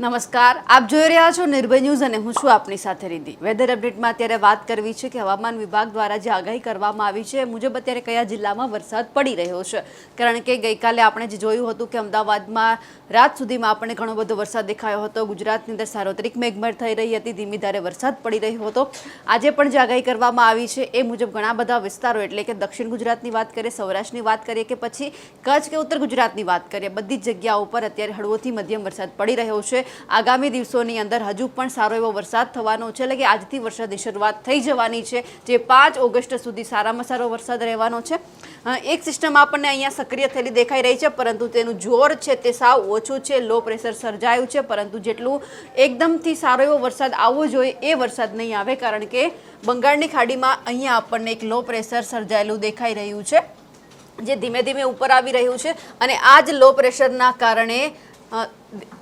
નમસ્કાર, આપ જોઈ રહ્યા છો નિર્ભય ન્યૂઝ અને હું છું આપની સાથે રીધિ વેધર અપડેટમાં અત્યારે વાત કરવી છે કે હવામાન વિભાગ દ્વારા જે આગાહી કરવામાં આવી છે મુજબ અત્યારે કયા જિલ્લામાં વરસાદ પડી રહ્યો છે? કારણ કે ગઈકાલે આપણે જે જોયું હતું કે અમદાવાદમાં રાત સુધીમાં આપણને ઘણો બધો વરસાદ દેખાયો હતો. ગુજરાતની અંદર સાર્વત્રિક મેઘમર થઈ રહી હતી, ધીમી ધારે વરસાદ પડી રહ્યો હતો. આજે પણ જે આગાહી કરવામાં આવી છે, એ મુજબ ઘણા બધા વિસ્તારો, એટલે કે દક્ષિણ ગુજરાતની વાત કરીએ, સૌરાષ્ટ્રની વાત કરીએ કે પછી કચ્છ કે ઉત્તર ગુજરાતની વાત કરીએ, બધી જ જગ્યાઓ પર અત્યારે હળવોથી મધ્યમ વરસાદ પડી રહ્યો છે. આગામી દિવસોની અંદર હજુ પણ સારો એવો વરસાદ થવાનો છે. એટલે કે આજથી વરસાદની શરૂઆત થઈ જવાની છે. જે પાંચ ઓગસ્ટ સુધી સારામાં સારો વરસાદ રહેવાનો છે. એક સિસ્ટમ આપણને અહીંયા સક્રિય થયેલી દેખાઈ રહી છે, પરંતુ તેનું જોર છે તે સાવ ઓછું છે, લો પ્રેશર સર્જાયું છે, પરંતુ જેટલું એકદમથી સારો એવો વરસાદ આવવો જોઈએ એ વરસાદ નહીં આવે, કારણ કે બંગાળની ખાડીમાં અહીંયા આપણને એક લો પ્રેશર સર્જાયેલું દેખાઈ રહ્યું છે, જે ધીમે ધીમે ઉપર આવી રહ્યું છે. અને આ જ લો પ્રેશરના કારણે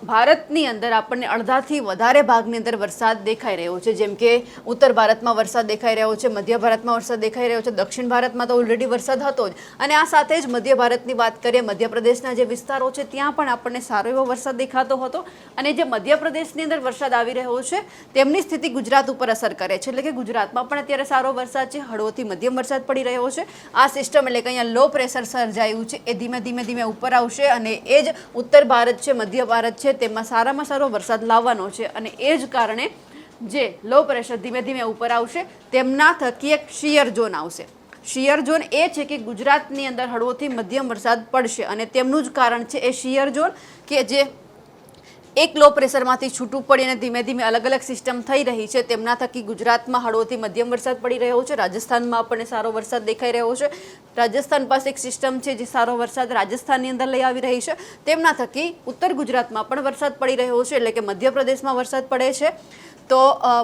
ભારતની અંદર આપણને અડધાથી વધારે ભાગની અંદર વરસાદ દેખાઈ રહ્યો છે. જેમ કે ઉત્તર ભારતમાં વરસાદ દેખાઈ રહ્યો છે, મધ્ય ભારતમાં વરસાદ દેખાઈ રહ્યો છે, દક્ષિણ ભારતમાં તો ઓલરેડી વરસાદ હતો જ. અને આ સાથે જ મધ્ય ભારતની વાત કરીએ, મધ્યપ્રદેશના જે વિસ્તારો છે, ત્યાં પણ આપણને સારો એવો વરસાદ દેખાતો હતો. અને જે મધ્યપ્રદેશની અંદર વરસાદ આવી રહ્યો છે, તેમની સ્થિતિ ગુજરાત ઉપર અસર કરે છે. એટલે કે ગુજરાતમાં પણ અત્યારે સારો વરસાદ છે, હળવોથી મધ્યમ વરસાદ પડી રહ્યો છે. આ સિસ્ટમ એટલે કે અહીંયા લો પ્રેશર સર્જાયું છે. એ ધીમે ધીમે ધીમે ઉપર આવશે અને એ જ ઉત્તર ભારત છે, મધ્ય ભારત છે તેમાં સારામાં સારો વરસાદ લાવવાનો છે અને એ જ કારણે જે લો પ્રેશર ધીમે ધીમે ઉપર આવશે, તેમના થકી એક શિયર ઝોન આવશે. શિયર ઝોન એ છે કે ગુજરાતની અંદર હળવોથી મધ્યમ વરસાદ પડશે અને તેમનું જ કારણ છે એ શિયર ઝોન કે જે એક લો પ્રેશરમાંથી છૂટું પડીને ધીમે ધીમે અલગ અલગ સિસ્ટમ થઈ રહી છે. તેમના થકી ગુજરાતમાં હળવોથી મધ્યમ વરસાદ પડી રહ્યો છે. રાજસ્થાનમાં આપણને સારો વરસાદ દેખાઈ રહ્યો છે. રાજસ્થાન પાસે એક સિસ્ટમ છે જે સારો વરસાદ રાજસ્થાનની અંદર લઈ આવી રહી છે. તેમના થકી ઉત્તર ગુજરાતમાં પણ વરસાદ પડી રહ્યો છે. એટલે કે મધ્યપ્રદેશમાં વરસાદ પડે છે. તો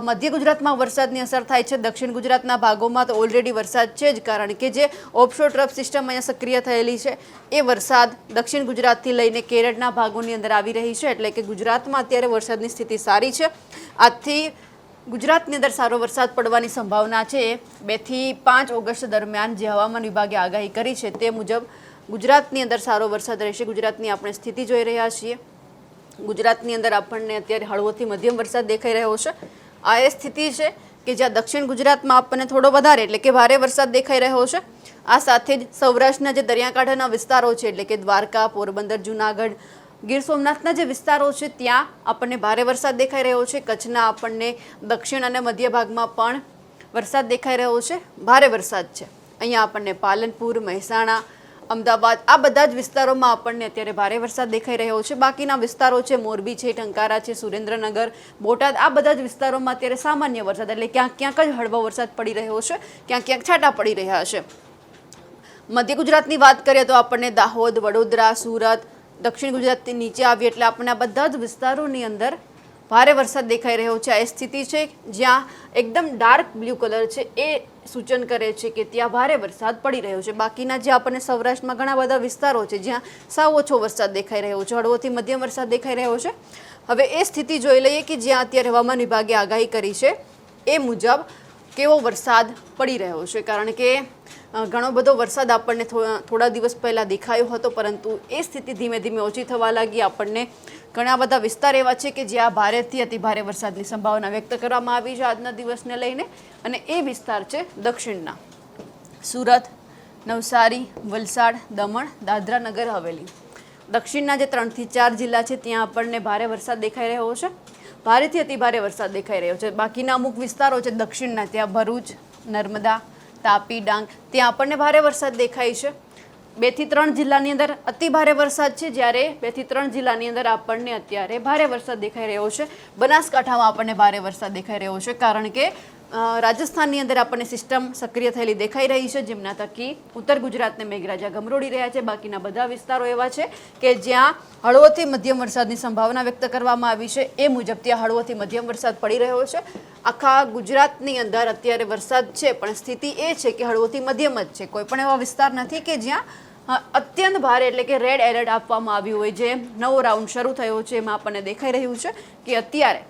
મધ્ય ગુજરાતમાં વરસાદની અસર થાય છે. દક્ષિણ ગુજરાતના ભાગોમાં તો ઓલરેડી વરસાદ છે જ, કારણ કે જે ઓફશોર ટ્રફ સિસ્ટમ અહીંયા સક્રિય થયેલી છે, એ વરસાદ દક્ષિણ ગુજરાતથી લઈને કેરળના ભાગોની અંદર આવી રહી છે. એટલે કે ગુજરાતમાં અત્યારે વરસાદની સ્થિતિ સારી છે. આજથી ગુજરાતની અંદર સારો વરસાદ પડવાની સંભાવના છે. બેથી પાંચ ઓગસ્ટ દરમિયાન જે હવામાન વિભાગે આગાહી કરી છે, તે મુજબ ગુજરાતની અંદર સારો વરસાદ રહેશે. ગુજરાતની આપણે સ્થિતિ જોઈ રહ્યા છીએ. ગુજરાતની અંદર આપણને અત્યારે હળવોથી મધ્યમ વરસાદ દેખાઈ રહ્યો છે. આ એ સ્થિતિ છે કે જ્યાં દક્ષિણ ગુજરાતમાં આપણને થોડો વધારે, એટલે કે ભારે વરસાદ દેખાઈ રહ્યો છે. આ સાથે જ સૌરાષ્ટ્રના જે દરિયાકાંઠાના વિસ્તારો છે, એટલે કે દ્વારકા, પોરબંદર, જુનાગઢ, ગીર સોમનાથના જે વિસ્તારો છે, ત્યાં આપણને ભારે વરસાદ દેખાઈ રહ્યો છે. કચ્છના આપણને દક્ષિણ અને મધ્ય ભાગમાં પણ વરસાદ દેખાઈ રહ્યો છે. ભારે વરસાદ છે. અહીંયા આપણને પાલનપુર, મહેસાણા અમદાવાદ. આ બધા જ વિસ્તારોમાં આપણને અત્યારે ભારે વરસાદ દેખાઈ રહ્યો છે. બાકીના વિસ્તારો છે, મોરબી છે, ટંકારા છે, સુરેન્દ્રનગર, બોટાદ, આ બધા જ વિસ્તારોમાં અત્યારે સામાન્ય વરસાદ. એટલે ક્યાંક ક્યાંક જ હળવો વરસાદ પડી રહ્યો છે, ક્યાંક ક્યાંક છાંટા પડી રહ્યા છે. મધ્ય ગુજરાતની વાત કરીએ તો આપણને દાહોદ, વડોદરા, સુરત, દક્ષિણ ગુજરાતથી નીચે આવીએ એટલે આપણને આ બધા જ વિસ્તારોની અંદર ભારે વરસાદ દેખાઈ રહ્યો છે. આ સ્થિતિ છે જ્યાં એકદમ ડાર્ક બ્લુ કલર છે. એ સૂચન કરે છે કે ત્યાં ભારે વરસાદ પડી રહ્યો છે. બાકીના જે આપણને સૌરાષ્ટ્રમાં ઘણા બધા વિસ્તારો છે જ્યાં સાવ ઓછો વરસાદ દેખાઈ રહ્યો છે. હળવોથી મધ્યમ વરસાદ દેખાઈ રહ્યો છે. હવે એ સ્થિતિ જોઈ લઈએ કે જ્યાં અત્યારે હવામાન વિભાગે આગાહી કરી છે, એ મુજબ કેવો વરસાદ પડી રહ્યો છે. કારણ કે ઘણો બધો વરસાદ આપણને થોડા દિવસ પહેલાં દેખાયો હતો, પરંતુ એ સ્થિતિ ધીમે ધીમે ઓછી થવા લાગી. આપણને ઘણા બધા વિસ્તાર એવા છે કે જ્યાં ભારેથી અતિ ભારે વરસાદની સંભાવના વ્યક્ત કરવામાં આવી છે આજના દિવસને લઈને. અને એ વિસ્તાર છે દક્ષિણના. સુરત, નવસારી, વલસાડ, દમણ, દાદરા નગર, હવેલી. દક્ષિણના જે ત્રણથી ચાર જિલ્લા છે, ત્યાં આપણને ભારે વરસાદ દેખાઈ રહ્યો છે. ભારેથી અતિ ભારે વરસાદ દેખાઈ રહ્યો છે. બાકીના અમુક વિસ્તારો છે દક્ષિણના, ત્યાં ભરૂચ, નર્મદા, તાપી, ડાંગ, ત્યાં આપણને ભારે વરસાદ દેખાય છે. બેથી ત્રણ જિલ્લાની અંદર અતિ ભારે વરસાદ છે. જ્યારે બેથી ત્રણ જિલ્લાની અંદર આપણને અત્યારે ભારે વરસાદ દેખાઈ રહ્યો છે. બનાસકાંઠામાં આપણને ભારે વરસાદ દેખાઈ રહ્યો છે. કારણ કે રાજસ્થાનની અંદર આપણને સિસ્ટમ સક્રિય થયેલી દેખાઈ રહી છે. જેમના થકી ઉત્તર ગુજરાતને મેઘરાજા ગમરોડી રહ્યા છે. બાકીના બધા વિસ્તારો એવા છે કે જ્યાં હળવોથી મધ્યમ વરસાદની સંભાવના વ્યક્ત કરવામાં આવી છે. એ મુજબ ત્યાં હળવોથી મધ્યમ વરસાદ પડી રહ્યો છે. આખા ગુજરાતની અંદર અત્યારે વરસાદ છે, પણ સ્થિતિ એ છે કે હળવોથી મધ્યમ જ છે. કોઈ પણ એવા વિસ્તાર નથી કે જ્યાં અત્યંત ભારે એટલે કે રેડ એલર્ટ આપવામાં આવ્યું હોય. જે નવો રાઉન્ડ શરૂ થયો છે, એમાં આપણને દેખાઈ રહ્યું છે કે અત્યારે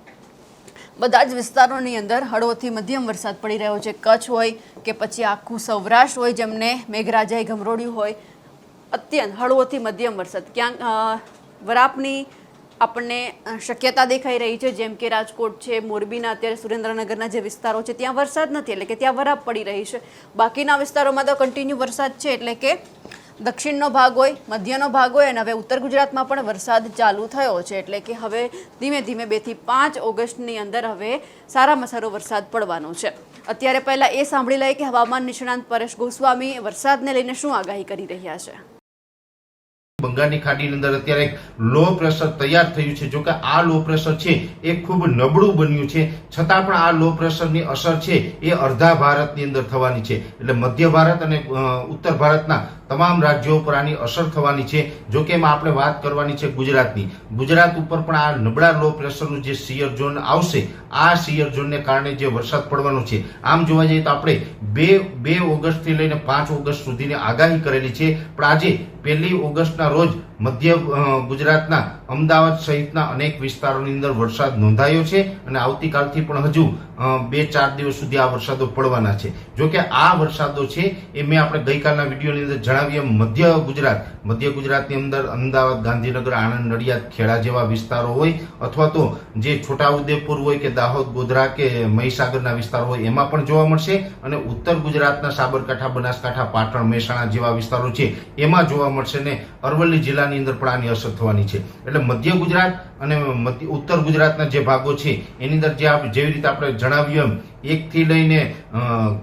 બધા જ વિસ્તારોની અંદર હળવોથી મધ્યમ વરસાદ પડી રહ્યો છે. કચ્છ હોય કે પછી આખું સૌરાષ્ટ્ર હોય જેમને મેઘરાજાએ ગમરોડ્યું હોય, અત્યંત હળવોથી મધ્યમ વરસાદ. ક્યાંક વરાપની આપણને શક્યતા દેખાઈ રહી છે, જેમ કે રાજકોટ છે, મોરબીના અત્યારે સુરેન્દ્રનગરના જે વિસ્તારો છે, ત્યાં વરસાદ નથી, એટલે કે ત્યાં વરાપ પડી રહી છે. બાકીના વિસ્તારોમાં તો કન્ટિન્યુ વરસાદ છે, એટલે કે દક્ષિણનો ભાગ હોય, મધ્યનો ભાગ હોય અને હવે ઉત્તર ગુજરાતમાં પણ વરસાદ ચાલુ થયો છે. એટલે કે હવે ધીમે ધીમે બેથી પાંચ ઓગસ્ટની અંદર હવે સારામાં સારો વરસાદ પડવાનો છે. અત્યારે પહેલા એ સાંભળી લઈએ કે હવામાન નિષ્ણાંત પરેશ ગોસ્વામી વરસાદને લઈને શું આગાહી કરી રહ્યા છે? બંગાળની ખાડીની અંદર અત્યારે લો પ્રેશર તૈયાર થયું છે. જો કે આ લો પ્રેશર છે એ ખૂબ નબળું બન્યું છે. છતાં પણ આ લો પ્રેશરની અસર છે એ અડધા ભારતની અંદર થવાની છે. એટલે મધ્ય ભારત અને ઉત્તર ભારતના તમામ રાજ્યો ઉપર આની અસર થવાની છે. જો કે એમાં આપણે વાત કરવાની છે ગુજરાતની. ગુજરાત ઉપર પણ આ નબળા લો પ્રેશરનું જે સિયર ઝોન આવશે, આ સિયર ઝોનને કારણે જે વરસાદ પડવાનો છે. આમ જોવા જઈએ તો આપણે બે બે ઓગસ્ટથી લઈને પાંચ ઓગસ્ટ સુધીની આગાહી કરેલી છે. પણ આજે પહેલી ઓગસ્ટના રોજ મધ્ય ગુજરાતના, અમદાવાદ સહિતના અનેક વિસ્તારોની અંદર વરસાદ નોંધાયો છે અને આવતીકાલથી પણ હજુ બે ચાર દિવસ સુધી આ વરસાદો પડવાના છે. જો કે આ વરસાદો છે એ મેં આપણે ગઈકાલના વિડીયોની અંદર જણાવીએ મધ્ય ગુજરાત, મધ્ય ગુજરાતની અંદર અમદાવાદ, ગાંધીનગર, આણંદ, નડિયાદ, ખેડા જેવા વિસ્તારો હોય અથવા તો જે છોટાઉદેપુર હોય કે દાહોદ, ગોધરા કે મહીસાગરના વિસ્તારો હોય એમાં પણ જોવા મળશે અને ઉત્તર ગુજરાતના સાબરકાંઠા, બનાસકાંઠા, પાટણ, મહેસાણા જેવા વિસ્તારો છે એમાં જોવા મળશે ને અરવલ્લી જિલ્લાની અંદર પણ આની અસર થવાની છે. એટલે મધ્ય ગુજરાત અને ઉત્તર ગુજરાતના જે ભાગો છે, એની અંદર જે આપ- જેવી રીતે આપણે જણાવ્યું એમ, એકથી લઈને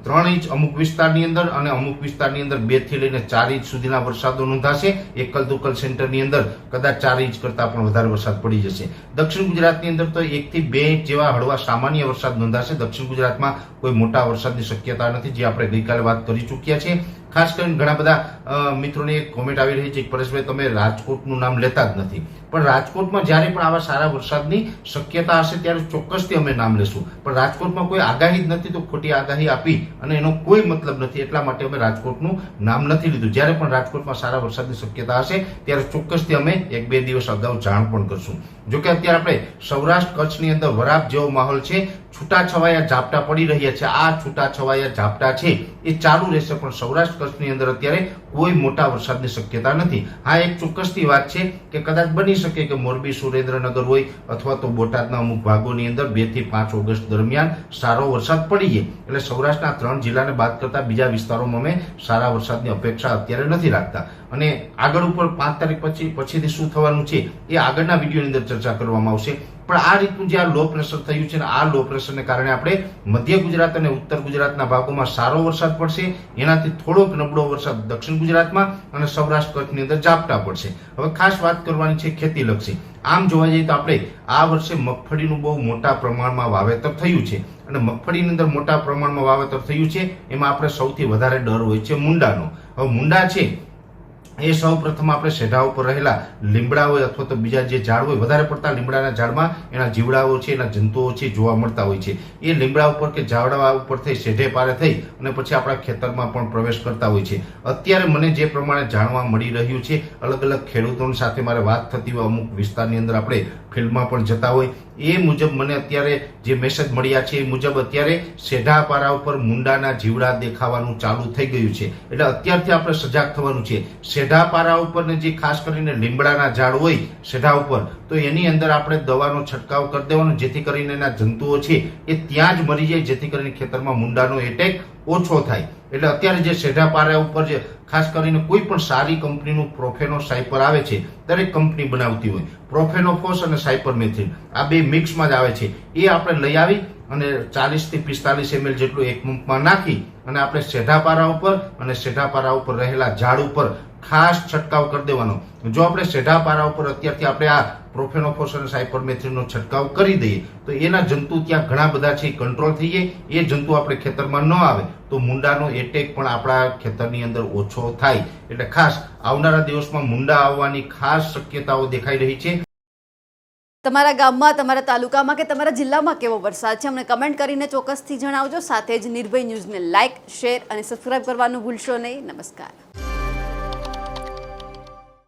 ત્રણ ઇંચ અમુક વિસ્તારની અંદર અને અમુક વિસ્તારની અંદર બેથી લઈને ચાર ઇંચ સુધીના વરસાદો નોંધાશે. એકલ દુકલ સેન્ટરની અંદર કદાચ ચાર ઇંચ કરતાં પણ વધારે વરસાદ પડી જશે. દક્ષિણ ગુજરાતની અંદર તો એકથી બે ઇંચ જેવા હળવા સામાન્ય વરસાદ નોંધાશે. દક્ષિણ ગુજરાતમાં કોઈ મોટા વરસાદની શક્યતા નથી, જે આપણે ગઈકાલે વાત કરી ચૂક્યા છીએ ખાસ કરીને ઘણા બધા મિત્રોની કોમેન્ટ આવી રહી છે. કે પરેશભાઈ, તમે રાજકોટનું નામ લેતા જ નથી. પણ રાજકોટમાં જ્યારે પણ આવા સારા વરસાદની શક્યતા હશે ત્યારે ચોક્કસથી અમે નામ લેશું. પણ રાજકોટમાં કોઈ આગાહી જ નથી તો ખોટી આગાહી આપી અને એનો કોઈ મતલબ નથી. એટલા માટે અમે રાજકોટનું નામ નથી લીધું. જ્યારે પણ રાજકોટમાં સારા વરસાદની શક્યતા હશે, ત્યારે ચોક્કસથી અમે એક બે દિવસ અગાઉ જાણ પણ કરશું. જોકે અત્યારે આપણે સૌરાષ્ટ્ર કચ્છની અંદર વરાપ જેવો માહોલ છે છૂટાછવાયા ઝાપટા પડી રહ્યા છે. આ છૂટાછવાયા ઝાપટા છે એ ચાલુ રહેશે, પણ સૌરાષ્ટ્ર કચ્છની અંદર અત્યારે કોઈ મોટા વરસાદની શક્યતા નથી. હા, એક ચોક્કસથી વાત છે કે કદાચ બની શકે કે મોરબી, સુરેન્દ્રનગર હોય અથવા તો બોટાદના અમુક ભાગોની અંદર બેથી પાંચ ઓગસ્ટ દરમિયાન સારો વરસાદ પડી જાય. એટલે સૌરાષ્ટ્રના ત્રણ જિલ્લાને બાદ કરતા બીજા વિસ્તારોમાં અમે સારા વરસાદની અપેક્ષા અત્યારે નથી રાખતા. અને આગળ ઉપર પાંચ તારીખ પછી, પછીથી શું થવાનું છે એ આગળના વિડીયોની અંદર ચર્ચા કરવામાં આવશે. પણ આ રીતનું જે આ લો પ્રેશર થયું છે આ લો પ્રેશરને કારણે આપણે મધ્ય ગુજરાત અને ઉત્તર ગુજરાતના ભાગોમાં સારો વરસાદ પડશે. એનાથી થોડોક નબળો વરસાદ દક્ષિણ ગુજરાતમાં અને સૌરાષ્ટ્ર કચ્છની અંદર ઝાપટા પડશે. હવે ખાસ વાત કરવાની છે ખેતીલક્ષી આમ જોવા જઈએ તો આપણે આ વર્ષે મગફળીનું બહુ મોટા પ્રમાણમાં વાવેતર થયું છે. અને મગફળીની અંદર મોટા પ્રમાણમાં વાવેતર થયું છે, એમાં આપણે સૌથી વધારે ડર હોય છે મુંડાનો. હવે મુંડા છે એ સૌ પ્રથમ આપણે સેઢા ઉપર રહેલા લીમડા હોય અથવા તો બીજા જે ઝાડ હોય, વધારે પડતા લીમડાના ઝાડમાં એના જીવડાઓ છે, એના જંતુઓ છે, જોવા મળતા હોય છે. એ લીમડા ઉપર કે ઝાડવા ઉપર થઈ, સેઢે પારે થઈ અને પછી આપણા ખેતરમાં પણ પ્રવેશ કરતા હોય છે. અત્યારે મને જે પ્રમાણે જાણવા મળી રહ્યું છે અલગ અલગ ખેડૂતોની સાથે મારે વાત થતી હોય, અમુક વિસ્તારની અંદર આપણે ફિલ્ડમાં પણ જતા હોય એ મુજબ મને અત્યારે જે મેસેજ મળ્યા છે એ મુજબ અત્યારે સેઢા પારા ઉપર મુંડાના જીવડા દેખાવાનું ચાલુ થઈ ગયું છે. એટલે અત્યારથી આપણે સજાગ થવાનું છે. સેઢા પારા ઉપર ને જે ખાસ કરીને લીમડાના ઝાડ હોય સેઢા ઉપર, તો એની અંદર આપણે દવાનો છંટકાવ કરી દેવાનો, જેથી કરીને એના જંતુઓ છે એ ત્યાં જ મરી જાય, જેથી કરીને ખેતરમાં મુંડાનો એટેક ઓછો થાય. એટલે અત્યારે જે સેઢા પારા ઉપર જે ખાસ કરીને કોઈ પણ સારી કંપનીનું પ્રોફેનો સાયપર આવે છે, દરેક કંપની બનાવતી હોય. પ્રોફેનોફોસ અને સાયપરમેથિન આ બે મિક્સમાં જ આવે છે. એ આપણે લઈ આવી અને ચાલીસથી પિસ્તાલીસ એમએલ જેટલું એક પંપમાં નાખી અને આપણે સેઢાપારા ઉપર અને સેઢાપારા ઉપર રહેલા ઝાડ ઉપર ખાસ છંટકાવ કરી દેવાનો. જો આપણે સેઢાપારા ઉપર અત્યારથી આપણે આ પ્રોફેનોફોસ અને સાયપરમેથ્રીનો છંટકાવ કરી દઈએ, તો એના જંતુ ત્યાં ઘણા બધા છે, કંટ્રોલ થઈ જાય. એ જંતુ આપણે ખેતરમાં ન આવે. તો મુંડાનો એટેક પણ આપણા ખેતરની અંદર ઓછો થાય. એટલે ખાસ આવનારા દિવસમાં મુંડા આવવાની ખાસ શક્યતાઓ દેખાઈ રહી છે. તમારા ગામમાં, તમારા તાલુકામાં કે તમારા જિલ્લામાં કેવો વરસાદ છે? અમને કમેન્ટ કરીને ચોક્કસથી જણાવજો. સાથે જ નિર્ભય ન્યૂઝને લાઇક શેર અને સબસ્ક્રાઇબ કરવાનું ભૂલશો નહીં. નમસ્કાર.